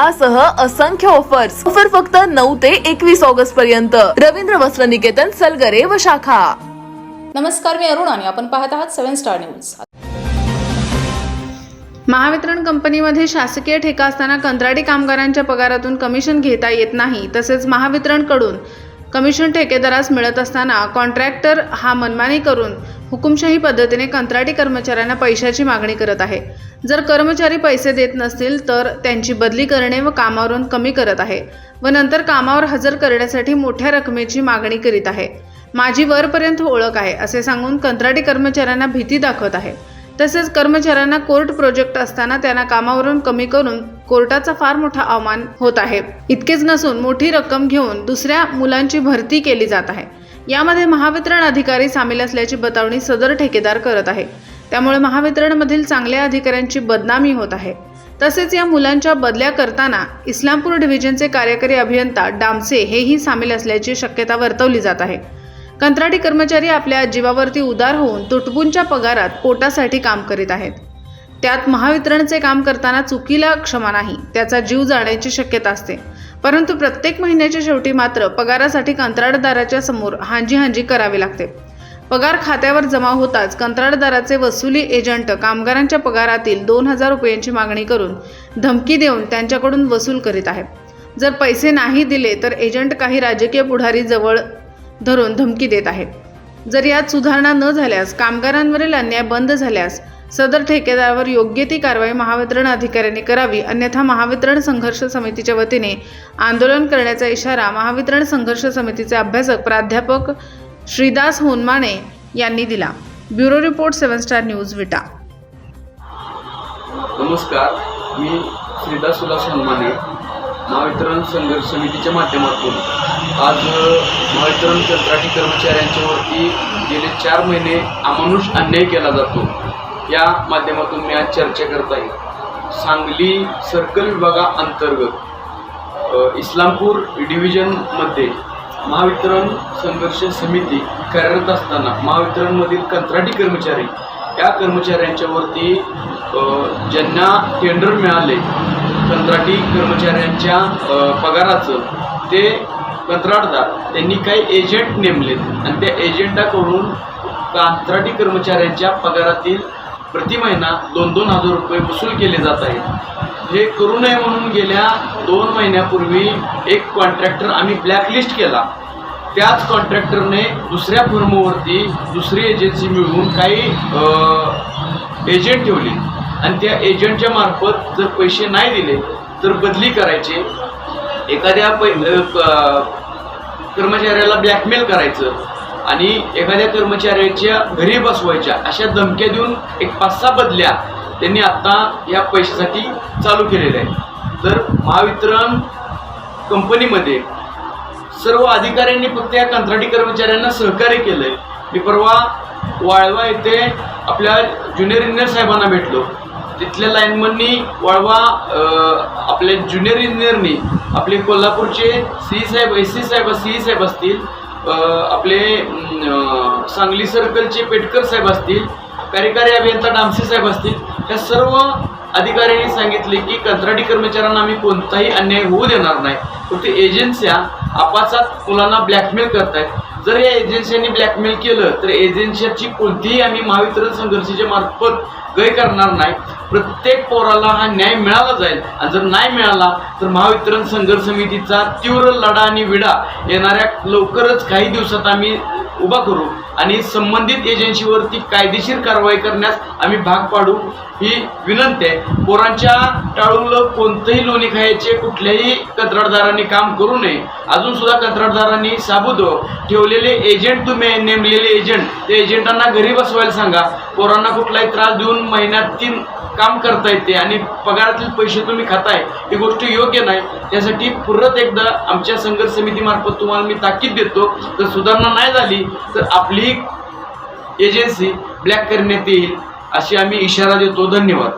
यासह असंख्य offers offer फक्त नऊ ते एकवीस ऑगस्ट पर्यंत. रवींद्र वस्त्र निकेतन सलगरे व शाखा. नमस्कार मी अरुण आणि आपण पाहत आहात सेव्हन स्टार न्यूज. महावितरण कंपनीमध्ये शासकीय ठेका असताना कंत्राटी कामगारांच्या पगारातून कमिशन घेता येत नाही तसेच महावितरणकडून कमिशन ठेकेदारास मिळत असताना कॉन्ट्रॅक्टर हा मनमानी करून हुकुमशाही पद्धतीने कंत्राटी कर्मचाऱ्यांना पैशाची मागणी करत आहे. जर कर्मचारी पैसे देत नसतील तर त्यांची बदली करणे व कामावरून कमी करत आहे व नंतर कामावर हजर करण्यासाठी मोठ्या रकमेची मागणी करीत आहे. माझी वरपर्यंत ओळख आहे असे सांगून कंत्राटी कर्मचाऱ्यांना भीती दाखवत आहे. तसेच कर्मचाऱ्यांना कोर्ट प्रोजेक्ट असताना त्यांना कामावरून कमी करून कोर्टाचा फार मोठा अवमान होत आहे. इतकेच नसून मोठी रक्कम घेऊन दुसऱ्या मुलांची भरती केली जात आहे. यामध्ये महावितरण अधिकारी सामील असल्याची बतावणी सदर ठेकेदार करत आहे. त्यामुळे महावितरणमधील चांगल्या अधिकाऱ्यांची बदनामी होत आहे. तसेच या मुलांच्या बदल्या करताना इस्लामपूर डिव्हिजनचे कार्यकारी अभियंता डामसे हेही सामील असल्याची शक्यता वर्तवली जात आहे. कंत्राटी कर्मचारी आपल्या जीवावरती उदार होऊन तुटबुंच्या पगारात पोटासाठी काम करीत आहेत. त्यात महावितरणचे काम करताना चुकीला क्षमा नाही त्याचा जीव जाण्याची शक्यता असते. परंतु प्रत्येक महिन्याच्या शेवटी मात्र पगारासाठी कंत्राटदाराच्या समोर हांजी हांजी करावी लागते. पगार खात्यावर जमा होताच कंत्राटदाराचे वसुली एजंट कामगारांच्या पगारातील दोन हजार रुपयांची मागणी करून धमकी देऊन त्यांच्याकडून वसूल करीत आहेत. जर पैसे नाही दिले तर एजंट काही राजकीय पुढारी जवळ धरून धमकी देत आहेत. जर यात सुधारणा न झाल्यास कामगारांवरील अन्याय बंद झाल्यास सदर ठेकेदारावर योग्य ती कारवाई महावितरण अधिकाऱ्यांनी करावी अन्यथा महावितरण संघर्ष समितीच्या वतीने आंदोलन करण्याचा इशारा महावितरण संघर्ष समितीचे अभ्यासक प्राध्यापक श्रीदास होनमाने यांनी दिला. Bureau report seven star news Vita. नमस्कार. मी श्रीदास सुलास महावितरण संघर्ष समितीच्या माध्यमातून आज महावितरण कंत्राटी कर्मचाऱ्यांच्यावरती गेले चार महिने अमानुष अन्याय केला जातो. या माध्यमातून मी आज चर्चा करत आहे. सांगली सर्कल विभागाअंतर्गत इस्लामपूर डिव्हिजनमध्ये महावितरण संघर्ष समिती कार्यरत असताना महावितरणमधील कंत्राटी कर्मचारी या कर्मचाऱ्यांच्यावरती ज्यांना टेंडर मिळाले कंत्राटी कर्मचाऱ्यांच्या पगाराचं ते कंत्राटदार त्यांनी काही एजंट नेमलेत. आणि त्या एजंटाकडून कंत्राटी कर्मचाऱ्यांच्या पगारातील प्रति महिना दोन दोन हजार रुपये वसूल केले जात आहेत. हे करू नये म्हणून गेल्या दोन महिन्यापूर्वी एक कॉन्ट्रॅक्टर आम्ही ब्लॅकलिस्ट केला. त्याच कॉन्ट्रॅक्टरने दुसऱ्या फर्मवरती दुसरी एजन्सी मिळवून काही एजंट ठेवले. आणि त्या एजंटच्या मार्फत जर पैसे नाही दिले तर बदली करायचे. एखाद्या पै कर्मचाऱ्याला ब्लॅकमेल करायचं आणि एखाद्या कर्मचाऱ्याच्या घरी बसवायच्या अशा धमक्या देऊन एक पाच सहा बदल्या त्यांनी आत्ता या पैशासाठी चालू केलेल्या आहेत. तर महावितरण कंपनीमध्ये सर्व अधिकाऱ्यांनी फक्त या कंत्राटी कर्मचाऱ्यांना सहकार्य केलं आहे मी परवा वाळवा येथे आपल्या ज्युनियर इंजिनियर साहेबांना भेटलो. तिथल्या लाईनमननी वाळवा आपले ज्युनियर इंजिनियरनी आपले कोल्हापूरचे सी साहेब एस सी साहेब सी साहेब असतील आपले सांगली सर्कलचे पेटकर साहेब असतील कार्यकारी अभियंता डामसे साहेब असतील या सर्व अधिकाऱ्यांनी सांगितले की कंत्राटी कर्मचाऱ्यांना आम्ही कोणताही अन्याय होऊ देणार नाही. फक्त एजन्स्या आपासात मुलांना ब्लॅकमेल करतायत. जर या एजन्सींनी ब्लॅकमेल केलं तर एजन्सीची कोणतीही आम्ही महावितरण संघर्षाच्या मार्फत गय करणार नाही. प्रत्येक पोराला हा न्याय मिळाला जाईल. आणि जर नाही मिळाला तर महावितरण संघर्ष समितीचा तीव्र लढा आणि विडा येणाऱ्या लवकरच काही दिवसात आम्ही उभा करू. आणि संबंधित एजन्सीवरती कायदेशीर कारवाई करण्यास आम्ही भाग पाडू ही विनंती आहे. पोरांच्या टाळूला कोणतंही लोणी खायचे कुठल्याही कंत्राटदारांनी काम करू नये. अजून सुद्धा कंत्राटदारांनी साबूत ठेवलेले एजंट तुम्ही नेमलेले एजंट ते एजंटांना घरी बसवायला सांगा. पोरांना कुठलाही त्रास देऊन महिन्यात तीन काम करता येते आणि पगारातील पैसे तुम्ही खाताय ही गोष्ट योग्य नाही. त्यासाठी परत एकदा आमच्या संघर्ष समितीमार्फत तुम्हाला मी ताकीद देतो. जर सुधारणा नाही झाली तर आपली एजन्सी ब्लॅक करण्यात येईल अशी आम्ही इशारा देतो. धन्यवाद.